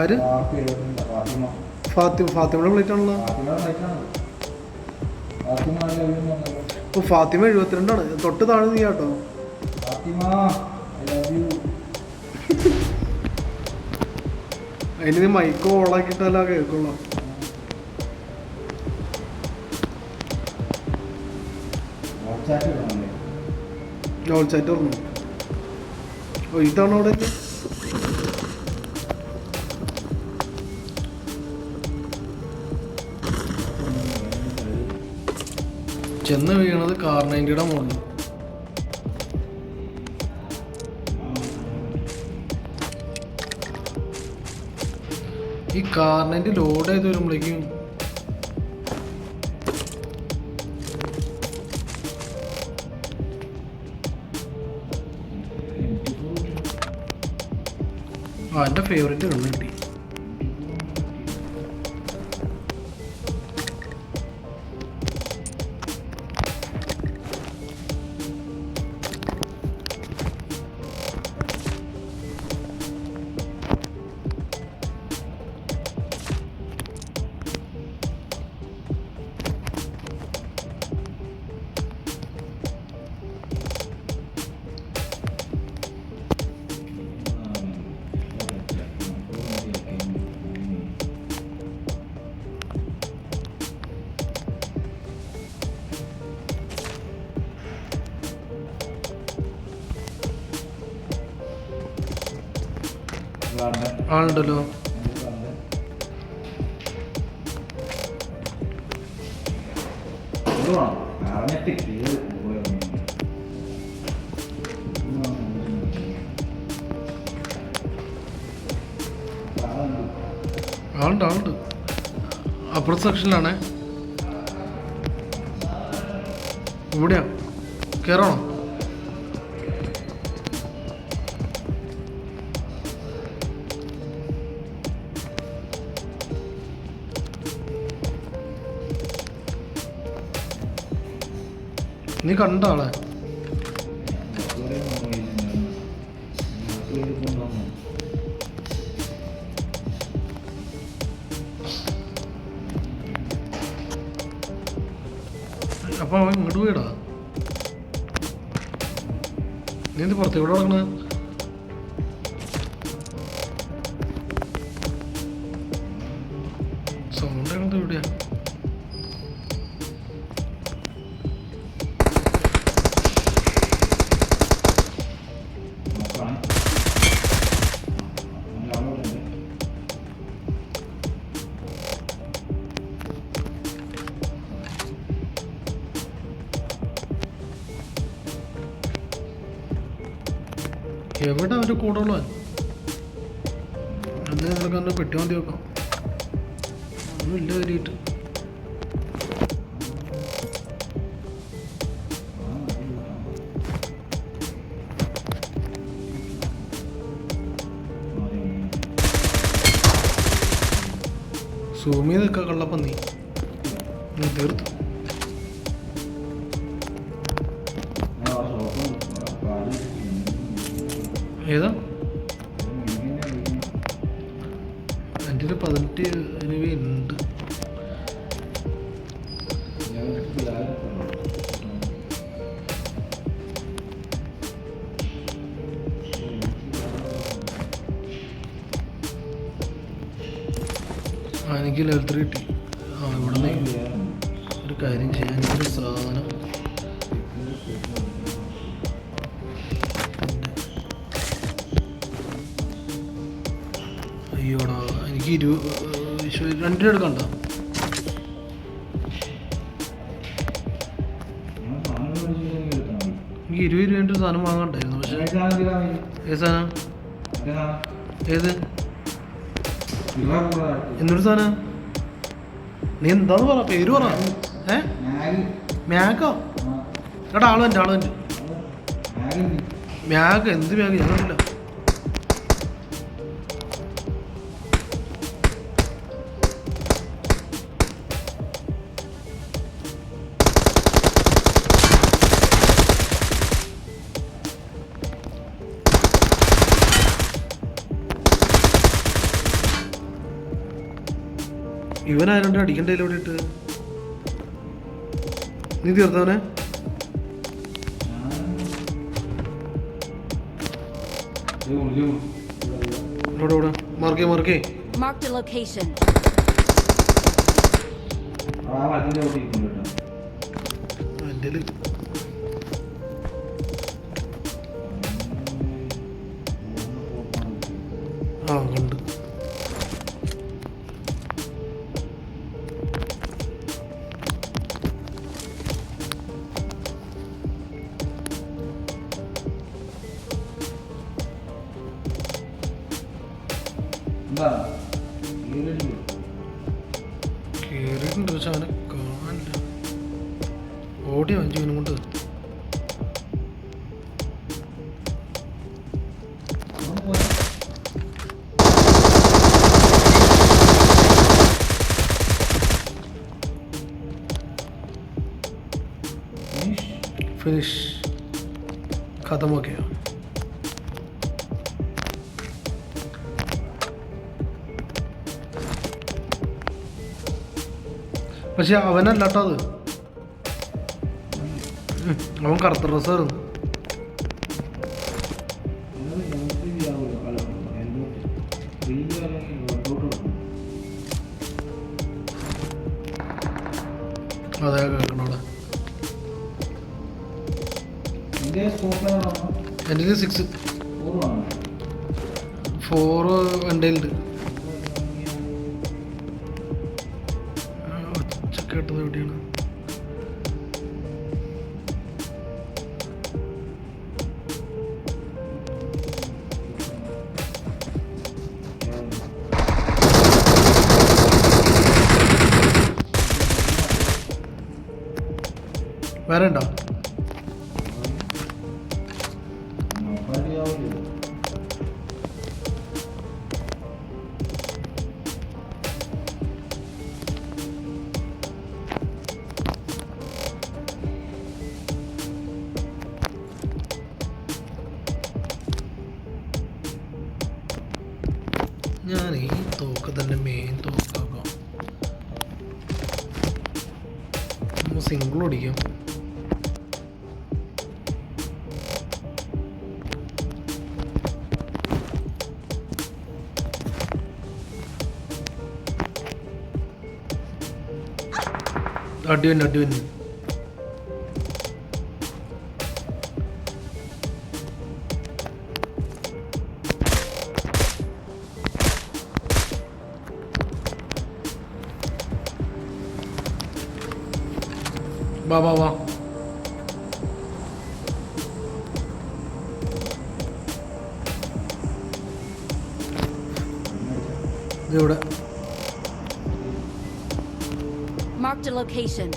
ആര്? ഫാത്തിമ. ഫാത്തിമ ഫാത്തിമയുടെ പ്ലേറ്റ് ആണല്ലോ. ഓ ഫാത്തിമ എഴുപത്തിരണ്ടാണ്. തൊട്ട് താഴെ നീ കേട്ടോ അതിന് നീ മൈക്ക് ഓളാക്കിയിട്ടല്ല കേൾക്കുള്ളൂ. ജോൾ ചാറ്റ് ഓ ഇതാണ് അവിടെ? ചെന്ന് വീണത് കാർ മുകളിൽ ഈ നയന്റി ലോഡ് ചെയ്ത് വരുമ്പോഴേക്കും ആ എന്റെ ഫേവറേറ്റ് കണ്ണ് കിട്ടി. ആളുണ്ടല്ലോ. ആളുണ്ട് ആളുണ്ട്. അപ്പുറത്തെ സെക്ഷനിലാണേ. ഇവിടെയാ. കയറണോ നീ കണ്ട ആളെ. അപ്പൊ ഇങ്ങോട്ട് പോയിടാ. നീ എന്ത് പുറത്തേക്കൂടെ എവിടെ സൗണ്ട് എവിടെ കൂടുതലാണ് അത് ഉള്ളവൻ അന്ന് നമ്മൾക്ക് പെട്ടി മതി വെക്കാം ഒന്നുമില്ല കയറിയിട്ട് സൂമി നിൽക്കുക കള്ളപ്പം നീ തീർത്തു ഏതാ? എന്റെ ഒരു പതിനെട്ട് രൂപ ഉണ്ട് എനിക്ക് ലെവൽ ത്രീ കിട്ടി. അയ്യോടാ എനിക്ക് ഇരു രണ്ടിനും എടുക്കണ്ട? എനിക്ക് ഇരുപത് രൂപ സാധനം വാങ്ങണ്ടായിരുന്നു പക്ഷേ. ഏത് സാധനം? ഏത്? എന്നൊരു സാധനം? നീ എന്താന്ന് പറ പേര് പറ. ഏ? മ്യാഗോ എടാ ആളുണ്ട് ആളുണ്ട് മ്യാഗ് എന്ത് മ്യാഗ് ഞാൻ കണ്ടില്ല. ഇവനായതുകൊണ്ട് അടിക്കണ്ടേ ഇവിടെ ഇട്ട്. നീ തീർത്തവനെ ഇവിടെ ഇവിടെ mark mark mark. The location ആ വണ്ടിന്റെ അവിടെ ഇരിക്കുന്നു കേട്ടോ എന്റെ ആ കേറിയിട്ടുണ്ട് പക്ഷെ അവനെ കാണില്ല ഓടി അഞ്ചു മിനിറ്റ് കൊണ്ട്. ഫിനിഷ്. ഖതമൊക്കെയാണ് പക്ഷെ അവനല്ലാട്ടോ അത് അവൻ കറുത്ത ഡ്രസ്സായിരുന്നു. അതെ കേൾക്കണോടെ എന്റെ സിക്സ് ഫോറ് എന്റെ ഉണ്ട് ഒച്ച കേട്ടത് എവിടെയാണ് സിംഗിൾ ഓടിക്കാം. അടി തന്നെ അടി വാ വാ വാ ഇവിടെ Marked a location.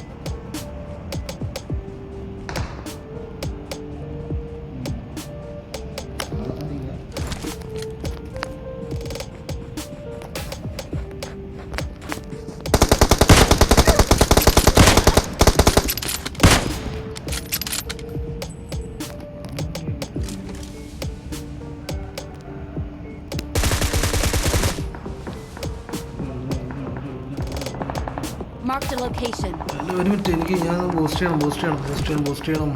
Marked a location. അല്ല ഒരു മിനിറ്റ്. എനിക്ക് ഞാൻ ബൂസ്റ്റ് ചെയ്യണം ബൂസ്റ്റ് ചെയ്യണം ബൂസ്റ്റ് ചെയ്യണം ബൂസ്റ്റ് ചെയ്യണം.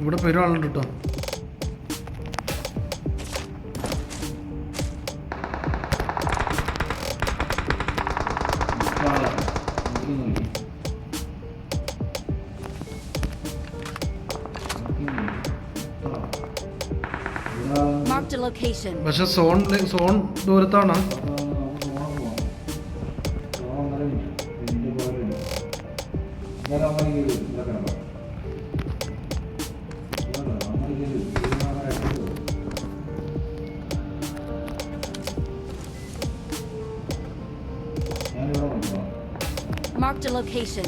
ഇവിടെ പെരുവാളുണ്ട് കേട്ടോ. Thank a location. പക്ഷെ സോൺ സോൺ ദൂരത്താണ് Marked a location.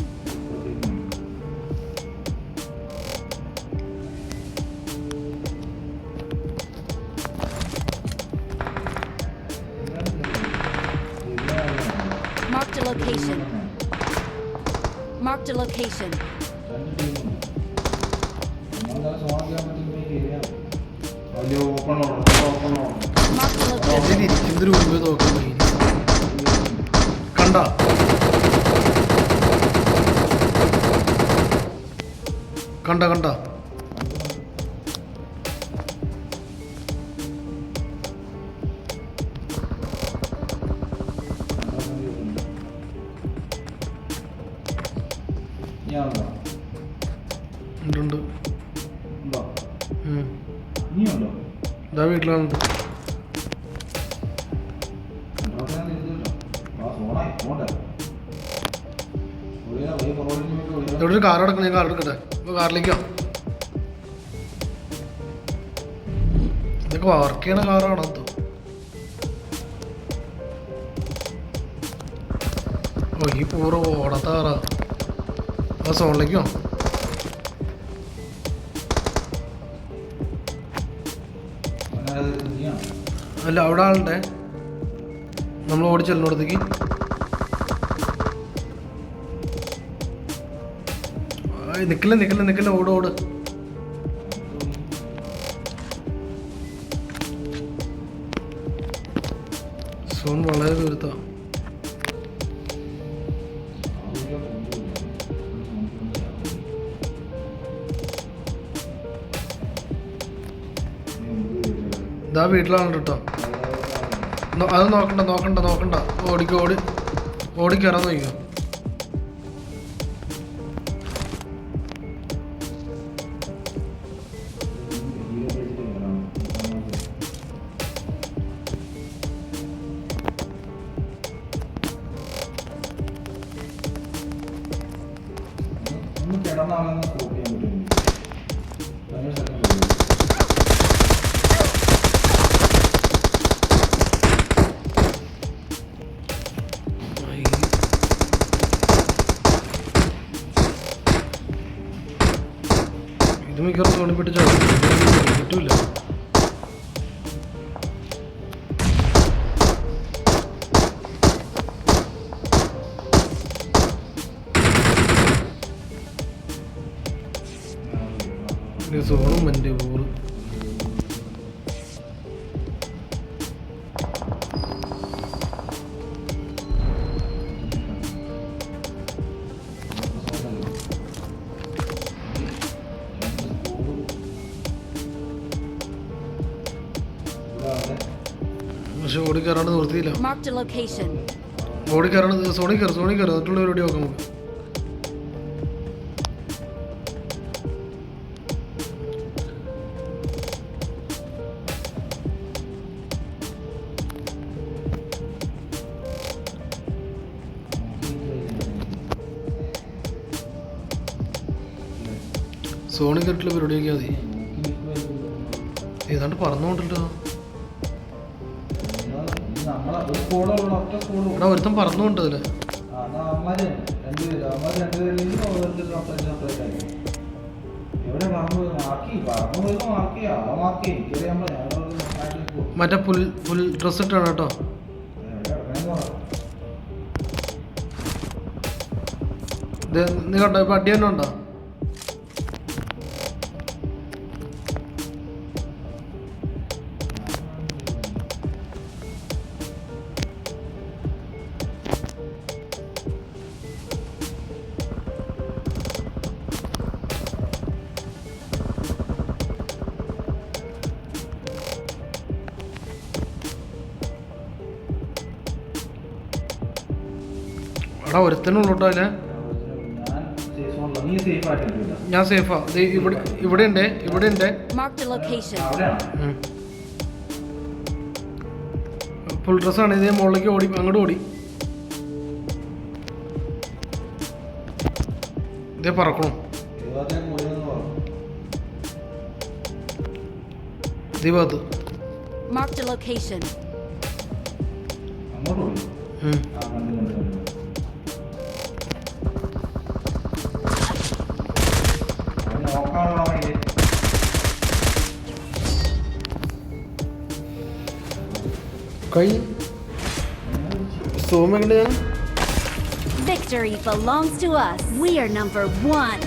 നോക്കാൻ കഴിയും കണ്ട. കണ്ട കണ്ട. ഒരേ ഇവിടെ ഒരു കാർ എടുക്കണം ഞാൻ കാർ എടുക്കട്ടെ? ഇപ്പോൾ കാറിലേക്കോ ഇതൊക്കെ വർക്ക് ചെയ്യണ കാറാണോ എന്തോ ഓ ഈ പൂറ ഓടത്താറാ ആ. സോണിലേക്കോ അല്ല അവിടെ ആളുടെ നമ്മൾ ഓടി അടുത്തേക്ക്. നിക്കില്ല നിക്കില്ല നിക്കില്ല ഓട് ഓട്. സോൺ വളരെ ദൂരത്താ. ഇതാ വീട്ടിലാണ് കേട്ടോ. അത് നോക്കണ്ട നോക്കണ്ട നോക്കണ്ട. ഓടിക്കോ ഓടി. ഓടിക്കയറാൻ മിക്കവാറും തോണി പിടിച്ചോ കിട്ടൂല. സോണും മന്റെ ഊറ് പക്ഷെ ഓടി കയറാണ്ട് നിർത്തിയില്ല. ഓടി കയറാണ്ട് സോണി കയറി സോണി കയറി. പരിപാടി നോക്കാം നമുക്ക്. സോണി കയറിയിട്ടുള്ള പരിപാടിയൊക്കെ മതി ഏതാണ്ട് പറന്നുകൊണ്ടല്ലോ അവ മാക്കി. പറന്നുകൊണ്ട് ഞാൻ മറ്റേ പുൽ പുൽ ഡ്രസ് ഇട്ടാണ് കേട്ടോ. നീ കണ്ടോ ഇപ്പൊ അടി തന്നെ ഉണ്ടോ? എടാ ഒരുത്തനുള്ളൂട്ടോ അതിൽ ഞാൻ സേഫ്. ഇവിടെ ഇവിടെ ഉണ്ട് ഇവിടെ ഉണ്ട് ഫുൾ ഡ്രസ് ആണ്. ഡ്രസ്സാണ് ഇതേ മുകളിലേക്ക് ഓടി അങ്ങോട്ട് ഓടി. ഇതേ പറക്കണം. ഭാഗത്ത്. Marked a location. കൈ സോമ എങ്ങനെയാ Victory belongs to us. We are number one.